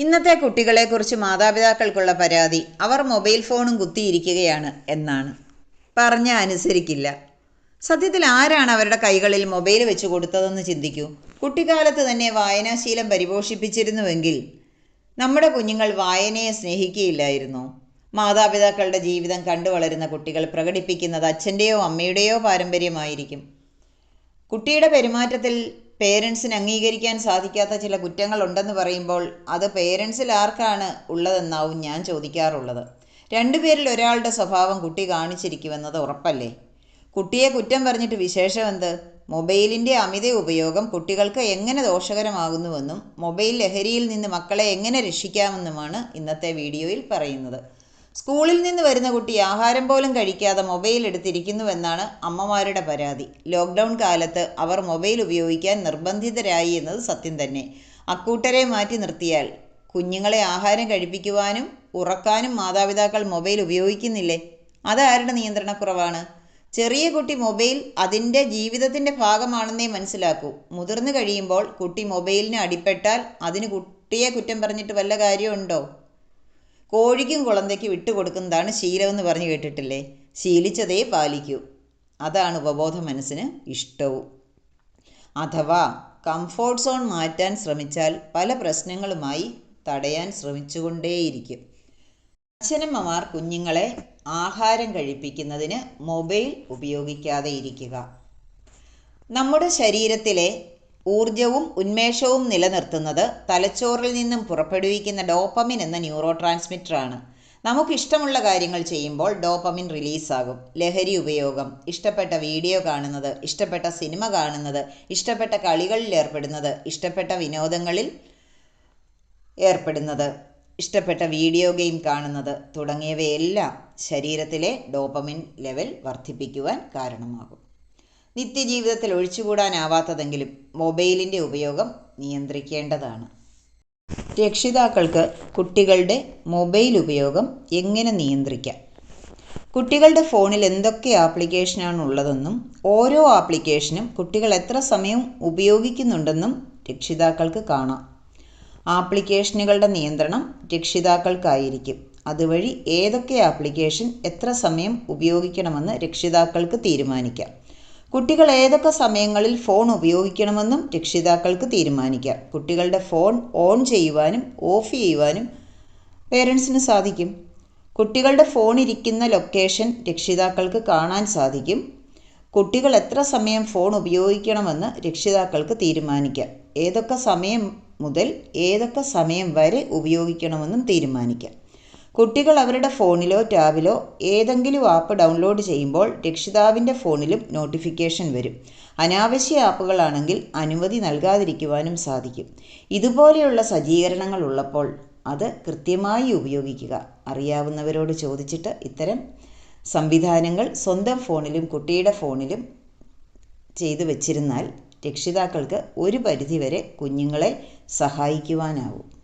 ഇന്നത്തെ കുട്ടികളെക്കുറിച്ച് മാതാപിതാക്കൾക്കുള്ള പരാതി അവർ മൊബൈൽ ഫോണും കുത്തിയിരിക്കുകയാണ് എന്നാണ്. പറഞ്ഞ അനുസരിക്കില്ല. സത്യത്തിൽ ആരാണ് അവരുടെ കൈകളിൽ മൊബൈൽ വെച്ച് കൊടുത്തതെന്ന് ചിന്തിക്കൂ. കുട്ടിക്കാലത്ത് തന്നെ വായനാശീലം പരിപോഷിപ്പിച്ചിരുന്നുവെങ്കിൽ നമ്മുടെ കുഞ്ഞുങ്ങൾ വായനയെ സ്നേഹിക്കുകയില്ലായിരുന്നു. മാതാപിതാക്കളുടെ ജീവിതം കണ്ടുവളരുന്ന കുട്ടികൾ പ്രകടിപ്പിക്കുന്നത് അച്ഛന്റെയോ അമ്മയുടെയോ പാരമ്പര്യമായിരിക്കും. കുട്ടിയുടെ പെരുമാറ്റത്തിൽ പേരൻസിന് അംഗീകരിക്കാൻ സാധിക്കാത്ത ചില കുറ്റങ്ങളുണ്ടെന്ന് പറയുമ്പോൾ അത് പേരൻസിൽ ആർക്കാണ് ഉള്ളതെന്നാവും ഞാൻ ചോദിക്കാറുള്ളത്. രണ്ടുപേരിൽ ഒരാളുടെ സ്വഭാവം കുട്ടി കാണിച്ചിരിക്കുമെന്നത് ഉറപ്പല്ലേ? കുട്ടിയെ കുറ്റം പറഞ്ഞിട്ട് വിശേഷം എന്ത്? മൊബൈലിന്റെ അമിത ഉപയോഗം കുട്ടികൾക്ക് എങ്ങനെ ദോഷകരമാകുന്നുവെന്നും മൊബൈൽ ലഹരിയിൽ നിന്ന് മക്കളെ എങ്ങനെ രക്ഷിക്കാമെന്നുമാണ് ഇന്നത്തെ വീഡിയോയിൽ പറയുന്നത്. സ്കൂളിൽ നിന്ന് വരുന്ന കുട്ടി ആഹാരം പോലും കഴിക്കാതെ മൊബൈൽ എടുത്തിരിക്കുന്നുവെന്നാണ് അമ്മമാരുടെ പരാതി. ലോക്ക്ഡൗൺ കാലത്ത് അവർ മൊബൈൽ ഉപയോഗിക്കാൻ നിർബന്ധിതരായി എന്നത് സത്യം തന്നെ. അക്കൂട്ടരെ മാറ്റി നിർത്തിയാൽ കുഞ്ഞുങ്ങളെ ആഹാരം കഴിപ്പിക്കുവാനും ഉറക്കാനും മാതാപിതാക്കൾ മൊബൈൽ ഉപയോഗിക്കുന്നില്ലേ? അതാരുടെ നിയന്ത്രണക്കുറവാണ്? ചെറിയ കുട്ടി മൊബൈൽ അതിന്റെ ജീവിതത്തിന്റെ ഭാഗമാണെന്നേ മനസ്സിലാക്കൂ. മുതിർന്നു കഴിയുമ്പോൾ കുട്ടി മൊബൈലിന് അടിപ്പെട്ടാൽ അതിന് കുട്ടിയെ കുറ്റം പറഞ്ഞിട്ട് വല്ല കാര്യമുണ്ടോ? കോഴിക്കും കുളന്തയ്ക്ക് വിട്ടുകൊടുക്കുന്നതാണ് ശീലമെന്ന് പറഞ്ഞു കേട്ടിട്ടില്ലേ? ശീലിച്ചതേ പാലിക്കൂ. അതാണ് ഉപബോധ മനസ്സിന് ഇഷ്ടവും. അഥവാ കംഫോർട്ട് സോൺ മാറ്റാൻ ശ്രമിച്ചാൽ പല പ്രശ്നങ്ങളുമായി തടയാൻ ശ്രമിച്ചുകൊണ്ടേയിരിക്കും. അച്ഛനമ്മമാർ കുഞ്ഞുങ്ങളെ ആഹാരം കഴിപ്പിക്കുന്നതിന് മൊബൈൽ ഉപയോഗിക്കാതെ ഇരിക്കുക. നമ്മുടെ ശരീരത്തിലെ ഊർജവും ഉന്മേഷവും നിലനിർത്തുന്നത് തലച്ചോറിൽ നിന്നും പുറപ്പെടുവിക്കുന്ന ഡോപ്പമിൻ എന്ന ന്യൂറോ ട്രാൻസ്മിറ്ററാണ് നമുക്കിഷ്ടമുള്ള കാര്യങ്ങൾ ചെയ്യുമ്പോൾ ഡോപ്പമിൻ റിലീസാകും. ലഹരി ഉപയോഗം ഇഷ്ടപ്പെട്ട വീഡിയോ കാണുന്നത് ഇഷ്ടപ്പെട്ട സിനിമ കാണുന്നത് ഇഷ്ടപ്പെട്ട കളികളിൽ ഏർപ്പെടുന്നത് ഇഷ്ടപ്പെട്ട വിനോദങ്ങളിൽ ഏർപ്പെടുന്നത് ഇഷ്ടപ്പെട്ട വീഡിയോ ഗെയിം കാണുന്നത് തുടങ്ങിയവയെല്ലാം ശരീരത്തിലെ ഡോപ്പമിൻ ലെവൽ വർദ്ധിപ്പിക്കുവാൻ കാരണമാകും. നിത്യജീവിതത്തിൽ ഒഴിച്ചുകൂടാനാവാത്തതെങ്കിലും മൊബൈലിന്റെ ഉപയോഗം നിയന്ത്രിക്കേണ്ടതാണ്. രക്ഷിതാക്കൾക്ക് കുട്ടികളുടെ മൊബൈൽ ഉപയോഗം എങ്ങനെ നിയന്ത്രിക്കാം? കുട്ടികളുടെ ഫോണിൽ എന്തൊക്കെ ആപ്ലിക്കേഷനാണ് ഉള്ളതെന്നും ഓരോ ആപ്ലിക്കേഷനും കുട്ടികൾ എത്ര സമയം ഉപയോഗിക്കുന്നുണ്ടെന്നും രക്ഷിതാക്കൾക്ക് കാണാം. ആപ്ലിക്കേഷനുകളുടെ നിയന്ത്രണം രക്ഷിതാക്കൾക്കായിരിക്കും. അതുവഴി ഏതൊക്കെ ആപ്ലിക്കേഷൻ എത്ര സമയം ഉപയോഗിക്കണമെന്ന് രക്ഷിതാക്കൾക്ക് തീരുമാനിക്കാം. കുട്ടികൾ ഏതൊക്കെ സമയങ്ങളിൽ ഫോൺ ഉപയോഗിക്കണമെന്നും രക്ഷിതാക്കൾക്ക് തീരുമാനിക്കാം. കുട്ടികളുടെ ഫോൺ ഓൺ ചെയ്യുവാനും ഓഫ് ചെയ്യുവാനും പേരൻസിന് സാധിക്കും. കുട്ടികളുടെ ഫോൺ ഇരിക്കുന്ന ലൊക്കേഷൻ രക്ഷിതാക്കൾക്ക് കാണാൻ സാധിക്കും. കുട്ടികൾ എത്ര സമയം ഫോൺ ഉപയോഗിക്കണമെന്ന് രക്ഷിതാക്കൾക്ക് തീരുമാനിക്കാം. ഏതൊക്കെ സമയം മുതൽ ഏതൊക്കെ സമയം വരെ ഉപയോഗിക്കണമെന്നും തീരുമാനിക്കാം. കുട്ടികൾ അവരുടെ ഫോണിലോ ടാബിലോ ഏതെങ്കിലും ആപ്പ് ഡൗൺലോഡ് ചെയ്യുമ്പോൾ രക്ഷിതാവിന്റെ ഫോണിലും നോട്ടിഫിക്കേഷൻ വരും. അനാവശ്യ ആപ്പുകളാണെങ്കിൽ അനുമതി നൽകാതിരിക്കുവാനും സാധിക്കും. ഇതുപോലെയുള്ള സജ്ജീകരണങ്ങൾ ഉള്ളപ്പോൾ അത് കൃത്യമായി ഉപയോഗിക്കുക. അറിയാവുന്നവരോട് ചോദിച്ചിട്ട് ഇത്തരം സംവിധാനങ്ങൾ സ്വന്തം ഫോണിലും കുട്ടിയുടെ ഫോണിലും ചെയ്തു വച്ചിരുന്നാൽ രക്ഷിതാക്കൾക്ക് ഒരു പരിധിവരെ കുഞ്ഞുങ്ങളെ സഹായിക്കുവാനാവും.